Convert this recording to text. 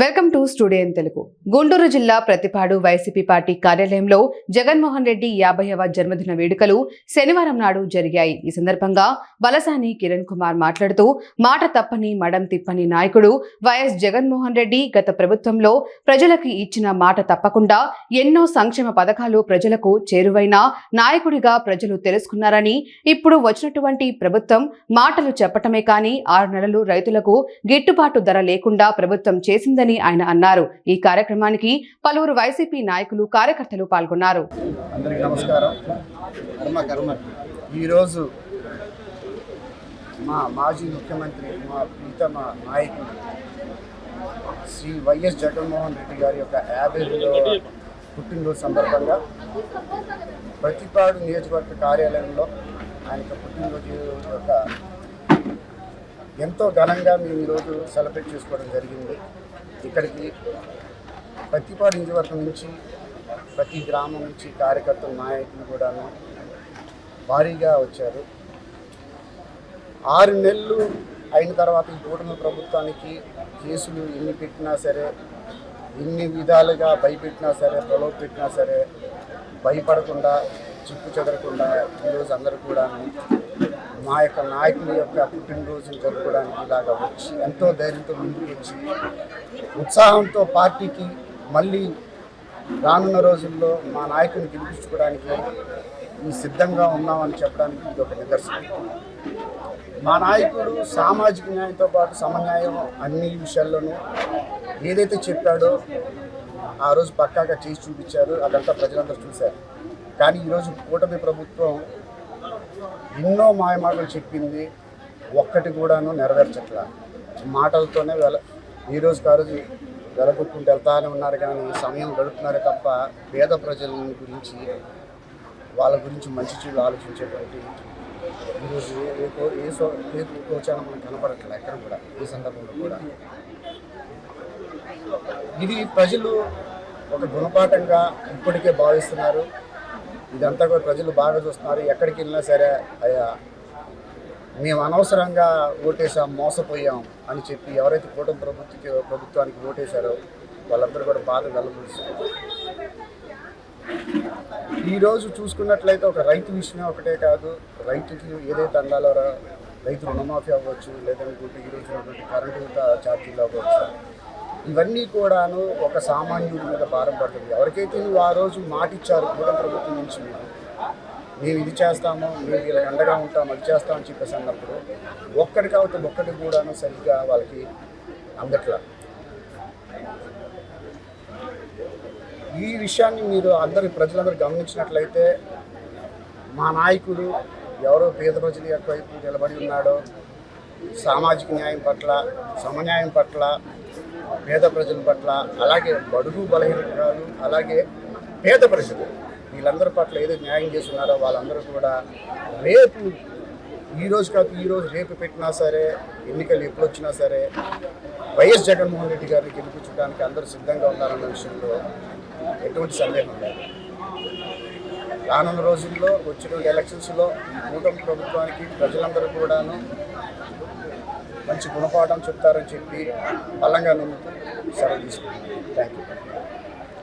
Welcome to studio Telugu. Guntur జిల్లా Prathipadu YCP party కార్యాలయంలో జగన్మోహన్ రెడ్డి యాభైవ జన్మదిన వేడుకలు శనివారం నాడు జరిగాయి. ఈ సందర్భంగా బలసాని కిరణ్ కుమార్ మాట్లాడుతూ మాట తప్పని మడం తిప్పని నాయకుడు వైఎస్ జగన్మోహన్ రెడ్డి గత ప్రభుత్వంలో ప్రజలకు ఇచ్చిన మాట తప్పకుండా ఎన్నో సంక్షేమ పథకాలు ప్రజలకు చేరువైన నాయకుడిగా ప్రజలు తెలుసుకున్నారని ఇప్పుడు వచ్చినటువంటి ప్రభుత్వం మాటలు చెప్పటమే కానీ ఆరు నెలలు రైతులకు గిట్టుబాటు ధర లేకుండా ప్రభుత్వం చేసిందని ఆయన అన్నారు. ఈ కార్యక్రమానికి పలువురు వైసీపీ నాయకులు కార్యకర్తలు పాల్గొన్నారు. అందరికీ నమస్కారం. ఈరోజు మా మాజీ ముఖ్యమంత్రి మా ప్రీతమ నాయకుడు శ్రీ వైఎస్ జగన్మోహన్ రెడ్డి గారి యొక్క యాభై పుట్టినరోజు సందర్భంగా ప్రతిపాడు నియోజకవర్గ కార్యాలయంలో ఆయన యొక్క పుట్టినరోజు యొక్క ఎంతో ఘనంగా మేము ఈరోజు సెలబ్రేట్ చేసుకోవడం జరిగింది. ఇక్కడికి ప్రతిపాడు నియోజకవర్గం నుంచి ప్రతి గ్రామం నుంచి కార్యకర్తలు నాయకులు కూడాను భారీగా వచ్చారు. ఆరు నెలలు అయిన తర్వాత ఈ కూటమి ప్రభుత్వానికి కేసులు ఎన్ని పెట్టినా సరే ఎన్ని విధాలుగా భయపెట్టినా సరే ప్రలోభ పెట్టినా సరే భయపడకుండా చిక్కు చెదరకుండా ఈరోజు అందరూ కూడా మా యొక్క నాయకుని యొక్క పుట్టినరోజును జరుపుకోవడానికి ఇలాగా వచ్చి ఎంతో ధైర్యంతో ముందుకు వచ్చి ఉత్సాహంతో పార్టీకి మళ్ళీ రానున్న రోజుల్లో మా నాయకుని గెలిపించుకోవడానికి ఈ సిద్ధంగా ఉన్నామని చెప్పడానికి ఇది ఒక నిదర్శనం. మా నాయకుడు సామాజిక న్యాయంతో పాటు సమన్యాయం అన్ని విషయాల్లోనూ ఏదైతే చెప్పాడో ఆ రోజు పక్కాగా చేసి చూపించారు. అదంతా ప్రజలందరూ చూశారు. కానీ ఈరోజు కూటమి ప్రభుత్వం ఎన్నో మాయమాటలు చెప్పింది. ఒక్కటి కూడాను నెరవేర్చట్లా. మాటలతోనే వెల ఈ రోజు వెలగొట్టుకుంటూ వెళ్తానే ఉన్నారు కానీ సమయం గడుపుతున్నారు తప్ప పేద ప్రజల గురించి వాళ్ళ గురించి మంచి చెడు ఆలోచించేటువంటి ఈరోజు ఏ ఏ సో ఏ ప్రోత్సాహం మనకు కనపడట్లేదు ఎక్కడ కూడా ఈ సందర్భంలో కూడా. ఇది ప్రజలు ఒక గుణపాఠంగా ఇప్పటికే భావిస్తున్నారు. ఇదంతా కూడా ప్రజలు బాగా చూస్తున్నారు. ఎక్కడికి వెళ్ళినా సరే అయ్యా మేము అనవసరంగా ఓటేసాం మోసపోయాం అని చెప్పి ఎవరైతే కూటమి ప్రభుత్వ ప్రభుత్వానికి ఓటేశారో వాళ్ళందరూ కూడా బాధ వెల్లబడుతున్నారు ఈరోజు చూసుకున్నట్లయితే ఒక రైతు విషయమే ఒకటే కాదు. రైతుకి ఏదైతే అందాలో రైతు రుణమాఫీ అవ్వచ్చు లేదనుకుంటే ఈరోజు ఉన్నటువంటి కరెంటు ఛార్జీలు అవ్వచ్చు. ఇవన్నీ కూడాను ఒక సామాన్యుడి మీద భారం పడుతుంది. ఎవరికైతే నువ్వు ఆ రోజు మాటిచ్చారు కూడా ప్రభుత్వం నుంచి మీరు మేము ఇది చేస్తాము మేము వీళ్ళకి అండగా ఉంటాము అది చేస్తామని చెప్పేసి అన్నప్పుడు ఒక్కడి కాబట్టి ఒక్కటి కూడాను సరిగ్గా వాళ్ళకి అందట్లా. ఈ విషయాన్ని మీరు అందరి ప్రజలందరూ గమనించినట్లయితే మా నాయకుడు ఎవరో పేద ప్రజల యొక్క వైపు నిలబడి ఉన్నాడో సామాజిక న్యాయం పట్ల సమన్యాయం పట్ల పేద ప్రజల పట్ల అలాగే బడుగు బలహీనతలు అలాగే పేద ప్రజలు వీళ్ళందరి పట్ల ఏదో న్యాయం చేస్తున్నారో వాళ్ళందరూ కూడా రేపు ఈ రోజు కాదు ఈ రోజు రేపు పెట్టినా సరే ఎన్నికలు ఎప్పుడు వచ్చినా సరే వైఎస్ జగన్మోహన్ రెడ్డి గారిని గెలిపించడానికి అందరూ సిద్ధంగా ఉన్నారన్న విషయంలో ఎటువంటి సందేహం లేదు. రానున్న రోజుల్లో వచ్చిన ఎలక్షన్స్లో ఈ కూటమి ప్రభుత్వానికి ప్రజలందరూ కూడాను మంచి గుణపాఠం చెప్తారని చెప్పి బలంగా నమ్ముతూ సెలవు తీసుకుంటున్నాను. Thank you